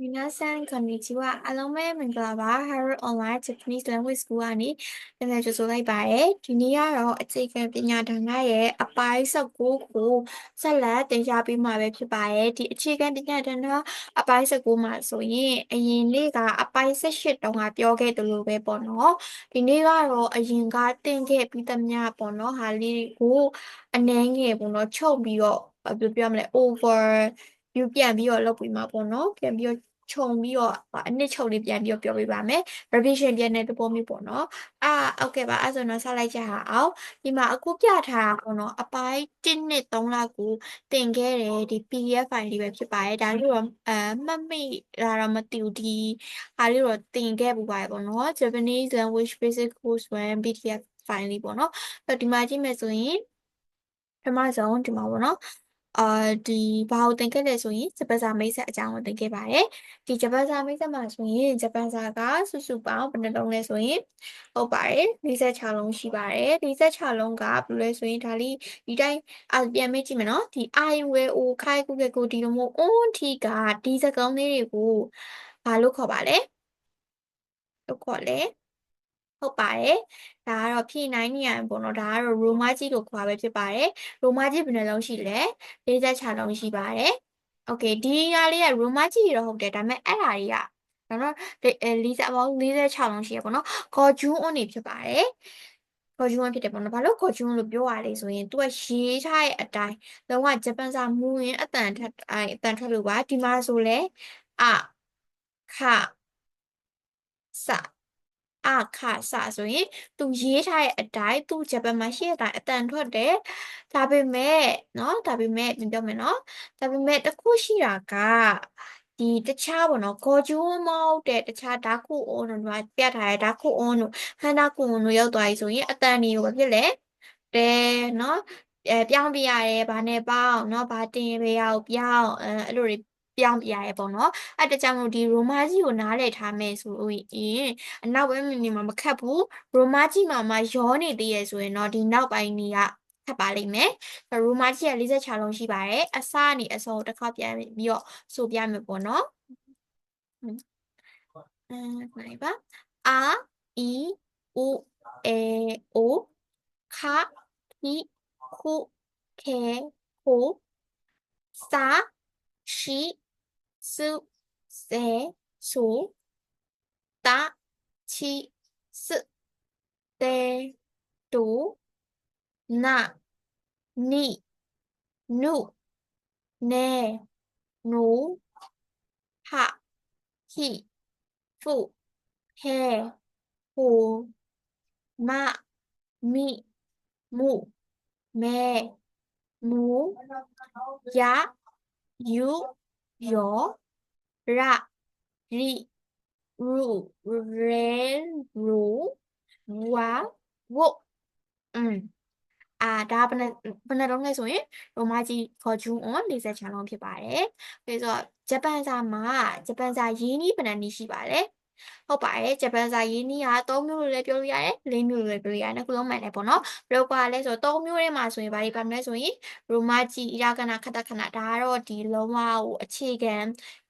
Minasan konnichiwa အားလုံးပဲမင်္ဂလာပါ Harold Online Japanese Language School ကနေပြန်လည်ကြိုဆိုလိုက်ပါရယ်ဒီနေ့ကတော့အခြေခံပညာဌာနရဲ့အပိုင်း16ကိုဆက်လက်သင်ကြားပေးမှာပဲဖြစ်ပါရယ်ဒီအခြေခံပညာဌာနအပိုင်း16မှာဆိုရင်အရင်နေ့ကအပိုင်း18တုန်းကပြောခဲ့သလိုပဲပေါ့နော်ဒီနေ့ကတော့အရင်ကသင်ခဲ့ပြီးသမျှပေါ့နော်ဟာလေးကိုအနှဲငယ်ပေါ့နော်ချုပ်ပြီးတော့ဘယ်လိုပြောမလဲ over ယူပြန်ပြီးတော့လုပ်ပြီးမှာပေါ့နော်ပြန်ပြီးတော့ခြုံပြီးတော့အနှစ်ချုပ်လေးပြန်ပြီးတော့ပြောပြပါမယ် revision ပြန်တဲ့သဘောမျိုးပေါ့နော်အာဟုတ်ကဲ့ပါအဲ့ဆိုတော့ဆက်လိုက်ကြဟာအောင်ဒီမှာအခုပြထားတာပေါ့နော်အပိုင်း1နဲ့3လောက်ကိုတင်ခဲ့တယ်ဒီ PDF file လေးပဲဖြစ်ပါတယ်ဒါလေးတော့အဲမှတ်မိလာတော့မသိဘူးဒီအားလေးတော့တင်ခဲ့ပူပါတယ်ပေါ့နော် Japanese language basic course 1 PDF file လေးပေါ့နော်အဲ့ဒီမှာကြည့်မယ်ဆိုရင်ပထမဆုံးဒီမှာပေါ့နော် အာဒီဘာကိုသင်ခဲ့လဲဆိုရင်ဂျပန်စာမိတ်ဆက်အကြောင်းကိုသင်ခဲ့ပါတယ်ဒီဂျပန်စာမိတ်ဆက်မှာဆိုရင်ဂျပန်စာကစုစုပေါင်းဘယ်နှလုံးလဲဆိုရင်ဟုတ်ပါတယ်46လုံးရှိပါတယ်46လုံးကဘယ်လိုလဲဆိုရင်ဒါလေးဒီတိုင်းအပြန်မေးကြည့်မယ်နော်ဒီ i will o ခိုင်ကုကေကိုဒီလိုမျိုး on ထီကဒီစကားလေးတွေကိုဘာလို့ခေါ်ပါလဲလို့ခေါ်လဲ ဟုတ်ပါတယ်။ဒါကတော့ P9 နေရပေါ့နော်။ဒါကတော့ Roma ကြီးလို့ခေါ်ပဲဖြစ်ပါတယ်။ Roma ကြီးဘယ်နှလုံးရှိလဲ။56လုံးရှိပါတယ်။ Okay ဒီရာလေးက Roma ကြီးရောဟုတ်တယ်။ဒါပေမဲ့အဲ့ဒါတွေကနော်နော်လေးစားပေါင်း46လုံးရှိရပေါ့နော်။ကော်ဂျူးအွန်နေဖြစ်ပါတယ်။ခေါ်ဂျွန်းဖြစ်တယ်ပေါ့နော်။ဘာလို့ခေါ်ဂျွန်းလို့ပြောရလဲဆိုရင် तू ကရေးထားတဲ့အတိုင်းလုံးဝဂျပန်စာမူရင်းအတန်ထက်အတန်ထက်လို့ပါဒီမှာဆိုလဲအခစ အခါစဆိုရင်သူရေးထားတဲ့အတိုင်းသူဂျပန်မှာရှိတဲ့အတိုင်းအတန်ထွက်တယ်ဒါပေမဲ့เนาะဒါပေမဲ့ပြန်ပြောမယ်เนาะဒါပေမဲ့တခုရှိတာကဒီတခြားပေါ့နော်ဂေါ်ဂျူးမဟုတ်တဲ့တခြားဓာတ်ခုအုံးတို့ကပြထားတဲ့ဓာတ်ခုအုံးတို့ခန္ဓာကိုယ်တို့ရောက်သွားပြီဆိုရင်အတန်တွေကိုဖြစ်လေတဲเนาะအဲပြောင်းပြရတယ်ဗာနဲ့ပေါင်းเนาะဗာတင်ရအောင်ပြောင်းအဲအဲ့လိုတွေ ပြောင်းပြရဲပေါ့နော်အဲ့တကြောင့်မို့ဒီရိုမာကြီးကိုနားလည်ထားမယ်ဆိုရင်အနောက်ဘက်မြင်မှာမခတ်ဘူးရိုမာကြီးမှာမှရောနေသေးရဆိုရင်တော့ဒီနောက်ပိုင်းကြီးကခတ်ပါလိမ့်မယ်ရိုမာကြီးက46လုံးရှိပါတယ်အစကနေအစောတစ်ခါပြန်ပြီးတော့ဆိုပြမယ်ပေါ့နော်အဲနိုင်ပါအာအီဥအေအိုခဟီခုခေခိုစာရှိ စုစေဆူတာချီစတေတူနာနီနုနေနူဟာဟီဖူဟဲဟူမမိမှုမဲမူရယူ ယောရရီရူရဲရူဝါဝုอืมအာဒါဘယ်နဲ့ဘယ်နဲ့တော့လဲဆိုရင်ရိုမာကြီးခေါ်ဂျူး on 46လုံးဖြစ်ပါတယ်။ပြီးတော့ဂျပန်စာမှာဂျပန်စာရင်းနှီးဘယ်နှနည်းရှိပါလဲ။ ဟုတ်ပါတယ်ဂျပန်စာရင်းနှီးက3မျိုးလို့လည်းပြောလို့ရတယ်4မျိုးလို့လည်းပြောလို့ရတယ်နှစ်ခုလုံးမှန်တယ်ပေါ့နော်။ဘယ်လိုကွာလဲဆိုတော့3မျိုးထဲမှာဆိုရင်ဘာတွေပါမလဲဆိုရင်ရိုမာကြီးအရာကနာခတခဏဒါကတော့ဒီလုံးဝဟိုအခြေခံ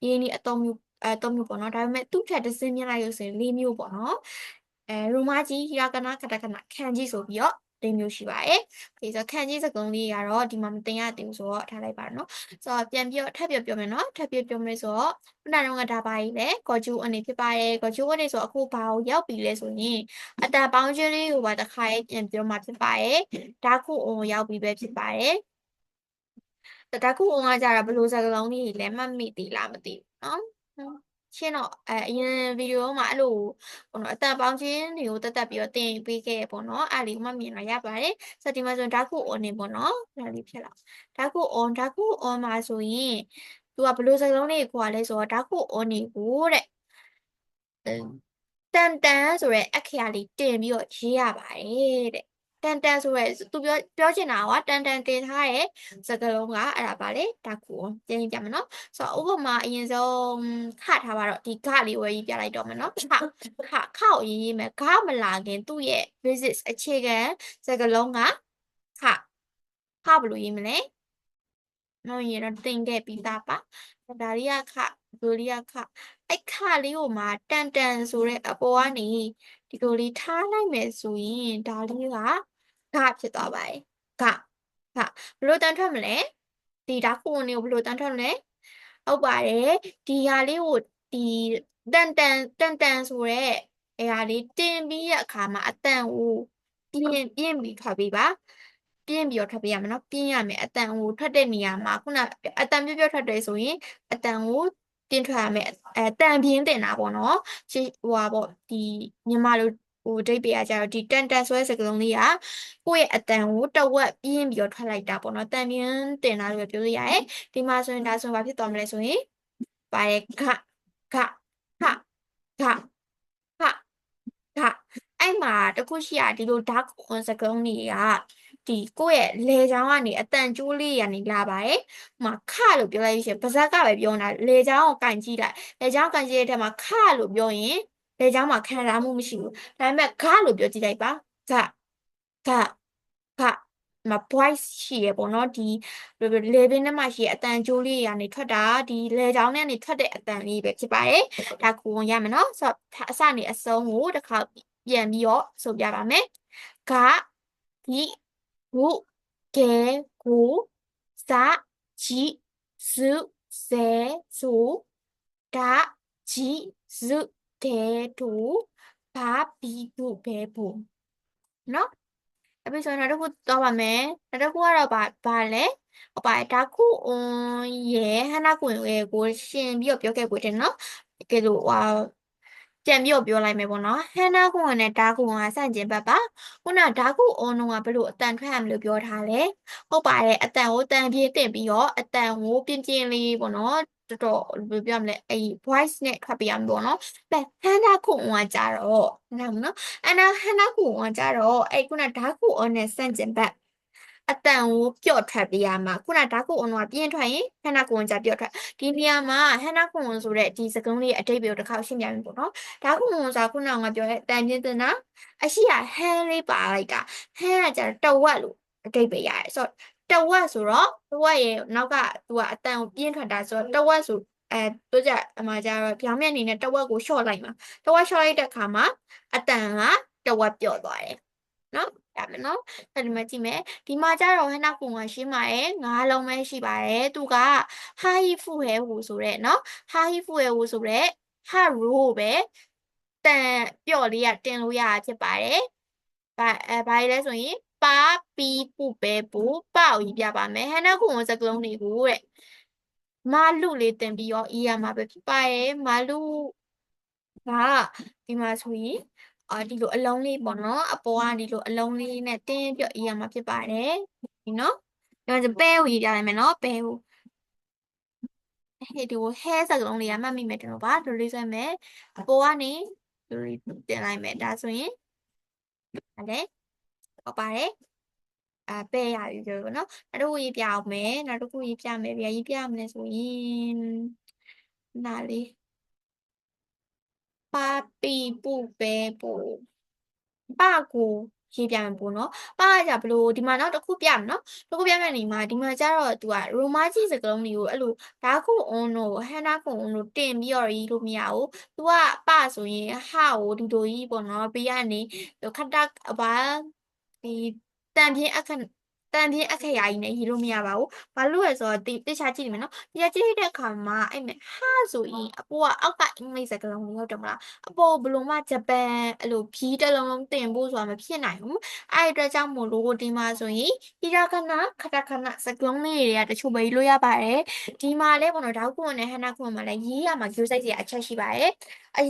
ရင်းနှီးအသုံးမျိုးအဲ3မျိုးပေါ့နော်ဒါပေမဲ့သူ့ထက်တစ်စင်းမြလိုက်လို့ဆိုရင်4မျိုးပေါ့နော်။အဲရိုမာကြီးဟီရာကနာခတခဏခံကြီးဆိုပြီးတော့ လေးမျိုးရှိပါတယ်။ဒီဆိုခန့်ကြီးစကုံးလေးကတော့ဒီမှာမတင်ရသေးဘူးဆိုတော့ထားလိုက်ပါတော့နော်။ဆိုတော့ပြန်ပြီးတော့ထပ်ပြပြောမယ်နော်။ထပ်ပြပြောမယ်ဆိုတော့ခုနကတော့ဒါပါကြီးလေကောဂျူအနေဖြစ်ပါတယ်။ကောဂျူအနေဆိုအခုဘာကိုရောက်ပြီလဲဆိုရင်အတန်ပေါင်းချင်းလေးကိုပါတစ်ခါရေးပြန်ပြောမှဖြစ်ပါတယ်။ဓာတ်ခုအုံရောက်ပြီပဲဖြစ်ပါတယ်။ဓာတ်ခုအုံကကြတာဘယ်လိုစကားလုံးလေးလဲမှတ်မိသေးလားမသိဘူးနော်။ ရှင်းတော့အဲအရင်ဗီဒီယိုမှာအဲ့လိုပေါ့နော်အတန်ပေါင်းခြင်းတွေကိုတက်တက်ပြီးတော့တင်ပေးခဲ့ပေါ့နော်အဲ့လေးမှမြင်လာရပါတယ်ဆိုတော့ဒီမှာဆိုဓာတ်ခု on နေပေါ့နော်ဒါလေးဖြစ်လာဓာတ်ခု on ဓာတ်ခု on မှာဆိုရင်သူကဘယ်လိုစကားလုံးလေးကိုခေါ်ရလဲဆိုတော့ဓာတ်ခု on နေကိုတဲ့တန်တန်ဆိုရဲအခရာလေးတင်ပြီးတော့ရေးရပါတယ်တဲ့ တန်တန်ဆိုရဲသူပြောပြောချင်တာကတန်တန်တင်ထားတဲ့စကားလုံးကအဲ့ဒါပါလေဓာတ်ခုပြန်ပြမယ်နော်ဆိုတော့ဥပမာအရင်ဆုံးခထားပါတော့ဒီဂလေးဝယ်ကြီးပြလိုက်တော့မယ်နော်ခခခောက်ရေးရေးမယ်ဂမလာခင်သူ့ရဲ့ basis အခြေခံစကားလုံးကခခဘယ်လိုရေးမလဲနော်ရင်တော့တင်ခဲ့ပြီးသားပါဒါလေးကခဒီလိုလေးကခအဲ့ခလေးကိုမှတန်တန်ဆိုတဲ့အပေါ်ကနေဒီလိုလေးထားလိုက်မယ်ဆိုရင်ဒါလေးက ဂဖြစ်သွားပါတယ်ဂဂဘယ်လိုတန်ထွက်မလဲဒီဓာတ်ခုဝင်ကိုဘယ်လိုတန်ထွက်မလဲဟုတ်ပါတယ်ဒီဟာလေးကိုဒီတန်တန်တန်တန်ဆိုတဲ့အဲဟာလေးတင်ပြီးတဲ့အခါမှာအတန်ကိုပြင်းပြင်းပြီးထွက်ပြီးပါပြင်းပြီးတော့ထွက်ပေးရမယ်နော်ပြင်းရမယ်အတန်ကိုထွက်တဲ့နေရာမှာခုနအတန်ပြပြထွက်တယ်ဆိုရင်အတန်ကိုတင်းထွက်ရမယ်အဲတန်ပြင်းတင်တာပေါ့နော်ဟိုဟာပေါ့ဒီမြန်မာလို ဟိုဒိတ်ပေးရကြတော့ဒီတန်တန်ဆွဲစကလုံးလေးကကိုယ့်ရဲ့အတန်ကိုတဝက်ပြင်းပြီးတော့ထွက်လိုက်တာပေါ့နော်တန်ပြင်းတင်တာလို့ပြောလို့ရတယ်ဒီမှာဆိုရင်ဒါဆိုရင်ဘာဖြစ်သွားမလဲဆိုရင်ပါတယ်ခခခခခခအဲ့မှာတခုရှိရဒီလို dark on စကလုံးတွေကဒီကိုယ့်ရဲ့လေချောင်းကနေအတန်ကျိုးလေးကနေလာပါတယ်။ဟိုမှာခလို့ပြောလိုက်ရှင်ပါဇက်ကပဲပြောနေတာလေချောင်းကိုကင်ကြည့်လိုက်လေချောင်းကင်ကြည့်တဲ့ထဲမှာခလို့ပြောရင် လေချောင်းမှာခံစားမှုမရှိဘူး။ဒါပေမဲ့ဂလို့ပြောကြည့်လိုက်ပါဂဂဂမ voice ရှိရပေါ့နော်ဒီလေဘင်းထဲမှာရှိရအတန်ကြိုးလေးကနေထွက်တာဒီလေချောင်းထဲကနေထွက်တဲ့အတန်လေးပဲဖြစ်ပါတယ်။ဒါကိုဝင်ရမယ်နော်။ဆိုတော့အစနေအဆုံးကိုတစ်ခါပြန်ပြီးတော့ဆိုပြပါမယ်။ဂဒီဝုကေကိုစာဂျီဇုဇေဇူဒါဂျီဇု တေတူဘာဘီဘူဘေဘူနော်အပိဆိုနောက်တစ်ခုတော့ပါမယ်နောက်တစ်ခုကတော့ဘာဘာလဲဟောပါဒါခုအွန်ရေဟနာကွင်ရေကိုရှင်ပြီးတော့ပြောခဲ့ကိုတယ်နော်ကဲလို့ဟာပြန်ပြီးတော့ပြောလိုက်မယ်ပေါ့နော်ဟန်နာကွန်နဲ့ဒါကွန်ကဆန့်ကျင်ဘက်ပါခုနဒါကွန်အွန်ကဘလို့အတန်ထွက်ရမလို့ပြောထားလဲဟုတ်ပါတယ်အတန်ကိုတန်ပြေးတင်ပြီးတော့အတန်ကိုပြင်းပြင်းလေးပေါ့နော်တော်တော်ဘယ်ပြောမလဲအဲ့ voice နဲ့ထွက်ပြရမှာပေါ့နော်ပဲဟန်နာကွန်ကကြတော့နာမနော်အနာဟန်နာကွန်ကကြတော့အဲ့ခုနဒါကွန်နဲ့ဆန့်ကျင်ဘက်အတန်ကိုပျော့ထွက်ပြရမှာခုနဓာတ်ကုအွန်ကပြင်းထွက်ရင်ဟန်နာကွန်ကြပျော့ထွက်ဒီနေရာမှာဟန်နာကွန်ဆိုတဲ့ဒီစကုံးလေးအတိတ်ပြောတစ်ခါရှင်းပြမယ်ပေါ့နော်ဓာတ်ကုအွန်ဆိုတာခုနကပြောတဲ့တန်ပြင်းတင်တာအရှိရဟန်လေးပါလိုက်တာဟန်ကကြတဝက်လို့အတိတ်ပဲရတယ်ဆိုတော့ တဝက်ဆိုတော့တဝက်ရဲ့နောက်ကသူကအတန်ကိုပြင်းထွက်တာဆိုတော့တဝက်ဆိုအဲတို့ကြအမှကြတော့ပြောင်းမြက်အနေနဲ့တဝက်ကို short လိုက်မှာတဝက် short လိုက်တဲ့အခါမှာအတန်ကတဝက်ပျော့သွားတယ်နော်ရမယ်နော်အဲ့ဒီမှာကြည့်မယ်ဒီမှာကျတော့ဟနာကုံကရှင်းပါတယ်ငါးလုံးပဲရှိပါတယ်သူကဟာဟီဖူဟဲဟူဆိုတဲ့နော်ဟာဟီဖူဟဲဟူဆိုတဲ့ဟာရိုးပဲတန်ပျော့လေးကတင်လို့ရတာဖြစ်ပါတယ်ဘာအဲဘာလဲဆိုရင် ပါပီပူပဲပူပေါ့ကြီးပြပါမယ်ဟနာကုံစကလုံးတွေကိုတဲ့မာလူလေးတင်ပြီးရောအေးရမှာပဲဖြစ်ပါရဲ့မာလူကဒီမှာဆိုရင်အာဒီလိုအလုံးလေးပေါ့နော်အပေါ်ကဒီလိုအလုံးလေးနဲ့တင်းပြအေးရမှာဖြစ်ပါတယ်ဒီနော်ဒီမှာပဲကိုရေးပြလိုက်မယ်နော်ပဲကိုဟဲ့ဒီကိုဟဲစကလုံးလေးကမှတ်မိမယ်တင်လို့ပါဒီလိုလေးဆွဲမယ်အပေါ်ကနေဒီလိုတင်လိုက်မယ်ဒါဆိုရင်ဟုတ်တယ် ဟုတ်ပါတယ်အပဲရပြီပြောလို့နော်နောက်တစ်ခုရေးပြအောင်မယ်နောက်တစ်ခုရေးပြမယ်ဗျာရေးပြမလဲဆိုရင်နားလေးပါပီပူပဲပူပကိုရေးပြမယ်ပေါ့နော်ပါကကြဘလို့ဒီမှာနောက်တစ်ခုပြမယ်နော်တစ်ခုပြမယ်နေမှာဒီမှာကျတော့သူကရိုမာကြီးစကလုံးတွေကိုအဲ့လိုဓာခုအွန်တို့ဟန်နာခုအွန်တို့တင်ပြီးတော့ရေးလို့မရဘူးသူကပဆိုရင်ဟာကိုဒီလိုကြီးပေါ့နော်ဘေးကနေခက်တ က်ဘာဒီတန်ပြင်းအခ တန်ပြင်းအခရာကြီးနဲ့ရေးလို့မရပါဘူး။ဘာလို့လဲဆိုတော့တိတိကျကြည့်နေမယ်နော်။တိကျကြည့်တဲ့အခါမှာအဲ့မဲ့ဟာဆိုရင်အပေါ်ကအောက်ကအင်္ဂလိပ်စကားလုံးမျိုးတော့မလား။အပေါ်ဘလို့မှဂျပန်အဲ့လိုဖြီးတစ်လုံးလုံးတင်ဖို့ဆိုတာမဖြစ်နိုင်ဘူး။အဲ့အတွက်ကြောင့်မို့လို့ဒီမှာဆိုရင်ဟီရာခနာခတခနာစကားလုံးလေးတွေကတချို့ပဲရေးလို့ရပါတယ်။ဒီမှာလည်းပေါ့နော်ဒေါက်ကွန်နဲ့ဟန်နာကွန်မှာလည်းရေးရမှာ view size တွေအချက်ရှိပါတယ်။အဲ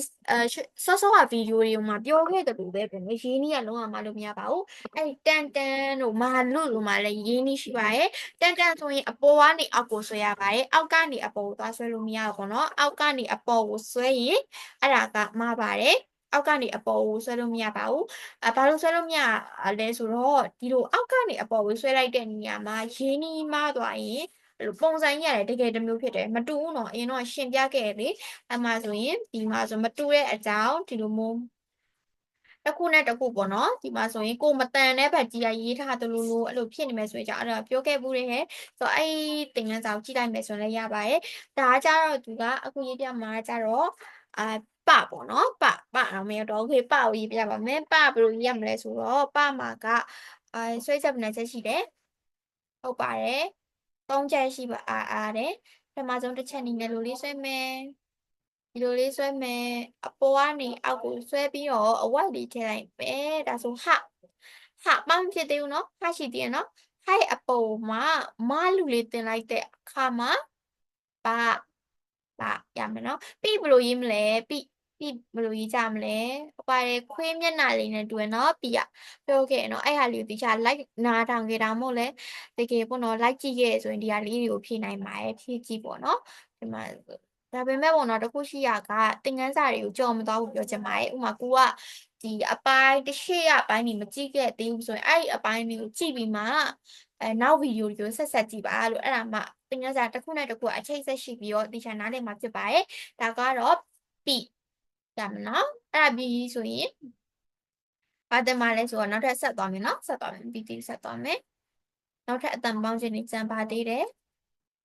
ဆော့ဆော့ကဗီဒီယိုတွေမှာပြောခဲ့တယ်လို့ပဲပဲရင်းနှီးကလုံးဝမလို့မရပါဘူး။အဲ့တန်တန်တို့မာလွတ်လို့မှလည်းရင်းနှီးရှိပါတယ်။တန်တန်ဆိုရင်အပေါ်ကနေအောက်ကိုဆွဲရပါတယ်။အောက်ကနေအပေါ်ကိုသွားဆွဲလို့မရဘူးပေါ့နော်။အောက်ကနေအပေါ်ကိုဆွဲရင်အဲ့ဒါကမှားပါတယ်။အောက်ကနေအပေါ်ကိုဆွဲလို့မရပါဘူး။အဲဘာလို့ဆွဲလို့မရလဲဆိုတော့ဒီလိုအောက်ကနေအပေါ်ကိုဆွဲလိုက်တဲ့နေရာမှာရင်းနှီးမှားသွားရင်အဲ့လိုပုံစံကြီးရတယ်တကယ်တမျိုးဖြစ်တယ်မတူဘူးနော်အရင်တော့ရှင်ပြခဲ့လေအမှဆိုရင်ဒီမှာဆိုမတူတဲ့အကြောင်းဒီလိုမျိုး တစ်ခုနဲ့တစ်ခုပေါ့နော်ဒီမှာဆိုရင်ကိုမတန်တဲ့ဘက်ကြီးကရေးထားသလိုလိုအဲ့လိုဖြစ်နေမယ်ဆိုရင်じゃအဲ့ဒါပြောခဲ့ဘူးတဲ့ဟဲ့ဆိုတော့အဲ့သင်ခန်းစာကိုကြည့်လိုက်မယ်ဆိုရင်လည်းရပါတယ်ဒါကကြတော့သူကအခုရေးပြမှာကြတော့အာပပေါ့နော်ပပအောင်မရတော့ခေပကိုရေးပြပါမယ်ပဘယ်လိုရေးရမလဲဆိုတော့ပမှာကအာဆွဲချက်ဘယ်နှချက်ရှိတယ်ဟုတ်ပါတယ်သုံးချက်ရှိပါအားအားတယ်ပထမဆုံးတစ်ချက်အနေနဲ့လိုလေးဆွဲမယ် ဒီလိုလေးဆွဲမယ်အပေါ်ကနေအောက်ကိုဆွဲပြီးတော့အဝတ်လေးထည့်လိုက်ပဲဒါဆိုဟဟပေါင်းဖြစ်သေးဘူးနော်ဟရှိသေးရနော်ဟရဲ့အပေါ်မှာမလူလေးတင်လိုက်တဲ့အခါမှာပါပါရမယ်နော်ပြီးဘယ်လိုရေးမလဲပြီးပြီးဘယ်လိုရေးကြမလဲဟိုပါတယ်ခွေးမျက်နှာလေးနဲ့တူရနော်ပြီးရပြောခဲ့နော်အဲ့ဟာလေးကိုတိကျ like နားထောင်ခဲ့တာမို့လဲတကယ်ပေါ့နော် like ကြည့်ခဲ့ဆိုရင်ဒီဟာလေးတွေကိုဖြည့်နိုင်ပါတယ်ဖြည့်ကြည့်ပေါ့နော်ဒီမှာ ဒါပေမဲ့ပေါ့နော်တခုရှိရကသင်ခန်းစာတွေကိုကြော်မသွားဘူးပြောချင်ပါတယ်ဥပမာကိုကဒီအပိုင်းတစ်ရှေ့အပိုင်းကြီးမကြည့်ခဲ့သေးဘူးဆိုရင်အဲ့ဒီအပိုင်းတွေကိုကြည့်ပြီးမှအဲနောက်ဗီဒီယိုတွေကိုဆက်ဆက်ကြည့်ပါလို့အဲ့ဒါမှသင်ခန်းစာတစ်ခုနဲ့တစ်ခုအချိတ်ဆက်ရှိပြီးတော့တေချာနားလည်မှာဖြစ်ပါတယ်ဒါကတော့ပြီးရမနော်အဲ့ဒါပြီးဆိုရင်ဘာတင်မှာလဲဆိုတော့နောက်ထပ်ဆက်သွားမယ်နော်ဆက်သွားမယ်ပြီးတီဆက်သွားမယ်နောက်ထပ်အတန်ပေါင်းခြင်းနေစံပါသေးတယ်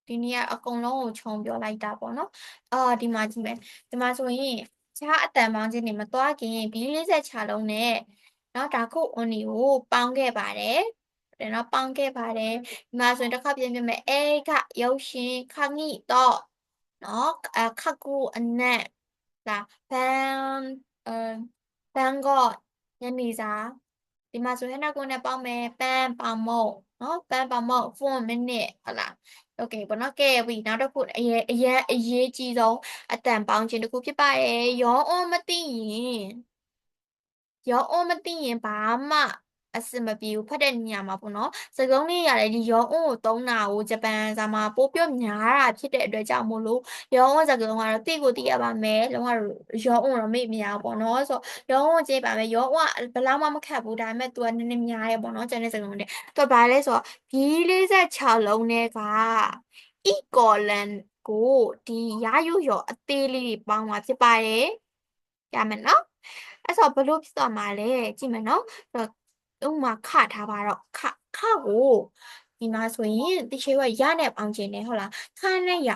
ဒီနေ့ကအကုန်လုံးကိုခြုံပြောလိုက်တာပေါ့နော်အာဒီမှာကြည့်မယ်ဒီမှာဆိုရင်ခြားအတန်ပေါင်းခြင်းနေမသွားခင်ဘီ40ခြားလုံးနဲ့နော်ဒါခုအွန်နီကိုပေါင်းခဲ့ပါတယ်တယ်နော်ပေါင်းခဲ့ပါတယ်ဒီမှာဆိုရင်တစ်ခါပြင်ပြမယ်အေကရုပ်ရှင်ခငိတော့နော်အခကူအနက်ဒါဘန်အဘန်ကောညနေစာဒီမှာဆိုရင်နောက်ကိုနဲ့ပေါင်းမယ်ပန်းပေါင်မုတ်နော်ပန်းပေါင်မုတ်4 minute ဟုတ်လား โอเคပေါ့နော်ကဲပြီနောက်တစ်ခုအရေးအရေးအရေးကြီးဆုံးအတန်ပေါင်းခြင်းတစ်ခုဖြစ်ပါတယ်ရောအောမသိရင်ရောအောမသိရင်ဘာမှ အဆင်မပြေဘူးဖတ်တဲ့နေရာမှာပေါ့နော်စကုံးလေးရတယ်ဒီရောအုံးကိုသုံးတာကိုဂျပန်စာမှာပိုပြောများတာဖြစ်တဲ့အတွက်ကြောင့်မို့လို့ရောအုံးစကုံးကတော့တိကိုတိရပါမယ်လုံးဝရောအုံးတော့မေ့မရဘူးပေါ့နော်ဆိုရောအုံးကြည့်ပါမယ်ရောအုံးကဘယ်လောက်မှမခတ်ဘူးဒါပေမဲ့ तू ကနည်းနည်းများရဲပေါ့နော်ကျန်တဲ့စကုံးတွေ तू ဘာလဲဆိုတော့ဘီ46လုံးနဲ့က e colon ကိုဒီရယူရောအသေးလေးတွေပေါင်းมาဖြစ်ပါတယ်ရမယ်နော်အဲ့ဆိုဘယ်လိုဖြစ်သွားမှာလဲကြည့်မယ်နော်ဆိုတော့ ဥမာခထားပါတော့ခခကိုဒီမှာဆိုရင်တချို့ကရနဲ့ပေါင်းခြင်းနဲ့ဟုတ်လားခနဲ့ရ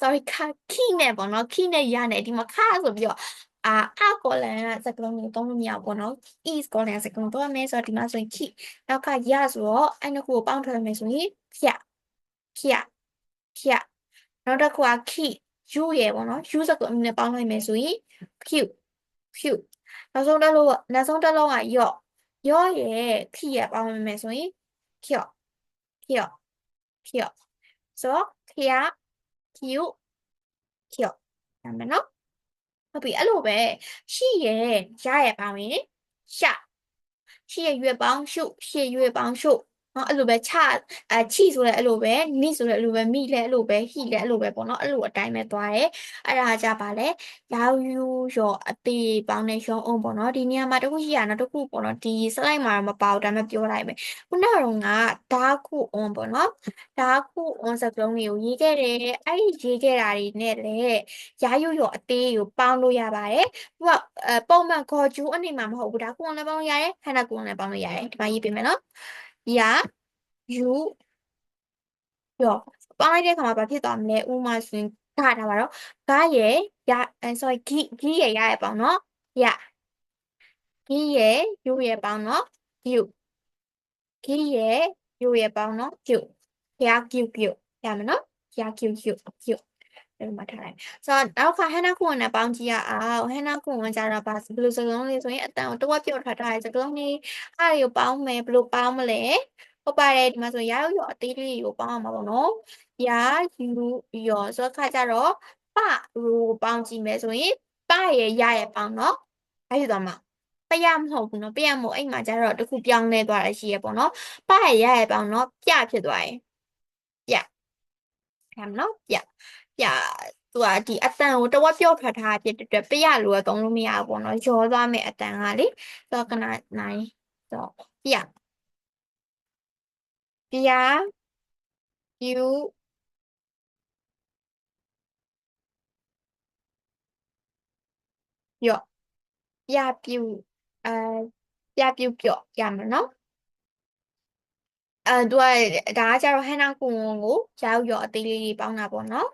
sorry ခခိနဲ့ပေါ့နော်ခိနဲ့ရနဲ့ဒီမှာခဆိုပြီးတော့အာအကောလန်ကစကလုံးကိုသုံးလို့မရဘူးပေါ့နော် is ကောလန်စကလုံးတော့မယ်ဆိုတော့ဒီမှာဆိုရင်ခိနောက်ကရဆိုတော့အဲ့နှစ်ခုကိုပေါင်းထွက်မယ်ဆိုရင်ဖြတ်ဖြတ်ဖြတ်နောက်တစ်ခုကခိယူရယ်ပေါ့နော်ယူစကလုံးနဲ့ပေါင်းလိုက်မယ်ဆိုရင် q q နောက်ဆုံးတစ်လုံးနောက်ဆုံးတစ်လုံးကယော့ ယော့ရဲ့ခိရပေါင်းမယ်ဆိုရင်ခော့ခော့ခော့ဆိုတော့ခရ q ခော့နာမည်နော်ဟုတ်ပြီအဲ့လိုပဲရှိရဲ့ရရဲ့ပေါင်းရင်ရှာရှိရဲ့ရွက်ပေါင်းရှုရှိရွက်ပေါင်းရှု နော်အဲ့လိုပဲချအချီဆိုလဲအဲ့လိုပဲနိဆိုလဲအဲ့လိုပဲမိလဲအဲ့လိုပဲဟိလဲအဲ့လိုပဲပေါ့နော်အဲ့လိုအတိုင်းပဲသွားတယ်အဲ့ဒါကြပါလဲရောက်ယူရောအသေးပေါင်းနဲ့ရောအောင်ပေါ့နော်ဒီနေရာမှာတခုရှိရနော်တခုပေါ့နော်ဒီ slide မှာမပါဘူးဒါပေမဲ့ပြောလိုက်မယ်ခုနကတော့ငါဒါခု on ပေါ့နော်ဒါခု on စကလုံးတွေကိုရေးခဲ့တယ်အဲ့ဒီရေးခဲ့တာတွေနဲ့လေရာယူရောအသေးကိုပေါင်းလို့ရပါတယ်သူကပုံမှန်ခေါ်ကျူးအနေမှာမဟုတ်ဘူးဒါခု on လည်းပေါင်းလို့ရတယ်ခဏခု on လည်းပေါင်းလို့ရတယ်ဒီမှာရေးပေးမယ်နော် ရာယူရောပေါင်းလိုက်တဲ့အခါမှာဘာဖြစ်သွားမလဲဥမာဆိုရင်ဂါထားပါတော့ဂါရဲ့ရအဲ sorry ဂီဂီရဲ့ရရဲ့ပေါင်းနော်ရဂီရဲ့ယူရဲ့ပေါင်းနော်ယူဂီရဲ့ယူရဲ့ပေါင်းနော်ယူရကျူကျူရမယ်နော်ရကျူကျူကျူ အဲ့လိုမှထားလိုက်ဆိုတော့နောက်ကဟန်နာခုနဲ့ပေါင်းကြည့်ရအောင်ဟန်နာခုကကြတော့ဘာဘယ်လိုစကားလုံးလေးဆိုရင်အတန်ကိုတဝက်ပြော့ထားထားတဲ့စကားလုံးလေးအားတွေကိုပေါင်းမယ်ဘယ်လိုပေါင်းမလဲဟုတ်ပါတယ်ဒီမှာဆိုရာရောအသေးလေးကိုပေါင်းအောင်ပါပေါ့နော်ရာယူရောဆိုတော့ခါကြတော့ပရူပေါင်းကြည့်မယ်ဆိုရင်ပရဲ့ရရဲ့ပေါင်းနော်အဲ့ဒီတော့မှပရမဟုတ်ဘူးနော်ပရမဟုတ်အဲ့မှာကျတော့တခုပြောင်းလဲသွားတာရှိရပေါ့နော်ပရဲ့ရရဲ့ပေါင်းနော်ပြဖြစ်သွားရင်ပြရမနော်ပြ ပြသူကဒီအတန်ကိုတဝက်ပြော့ထွက်ထားဖြစ်တဲ့အတွက်ပြရလို့သုံးလို့မရဘူးပေါ့နော်ရောသွားမယ်အတန်ကလေဆိုတော့ခဏနိုင်တော့ပြပြယူရော့ပြပြအဲပြပြုတ်ပြော့ရမှာနော်အဲသူကဒါကကျတော့ဟန်နာကွန်ကွန်ကိုရောက်ရော့အသေးလေးတွေပေါင်းတာပေါ့နော်